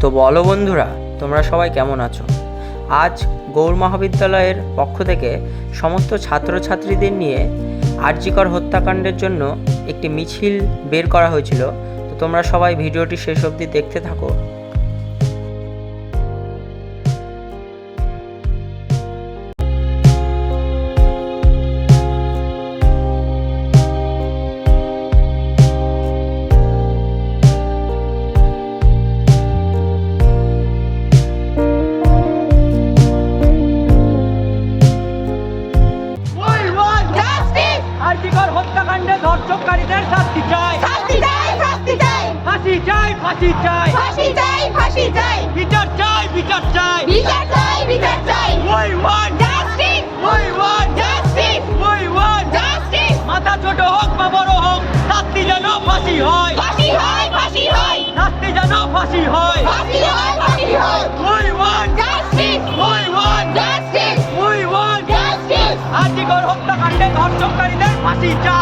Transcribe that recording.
তো বলো বন্ধুরা, তোমরা সবাই কেমন আছো? আজ গৌর মহাবিদ্যালয়ের পক্ষ থেকে সমস্ত ছাত্রছাত্রীদের নিয়ে আর্যিকর হত্যাকাণ্ডের জন্য একটি মিছিল বের করা হয়েছিল। তো তোমরা সবাই ভিডিওটি শেষ অবধি দেখতে থাকো। হত্যাকাণ্ডে ধর্ষককারীদের শাস্তি চাই। শাস্তি চাই শাস্তি চাই। ফাঁসি চাই ফাঁসি চাই। ফাঁসি চাই ফাঁসি চাই। বিচার চাই বিচার চাই। বিচার চাই বিচার চাই। We want justice we want justice we want justice মাথা ছোট হোক বা বড় হোক শাস্তি যেন ফাঁসি হয়। ফাঁসি হয় ফাঁসি হয়। শাস্তি যেন ফাঁসি হয়। ফাঁসি হয় ফাঁসি হয়। We want justice we want justice we want justice article হত্যাকাণ্ডে চাই ফাঁসি চাই।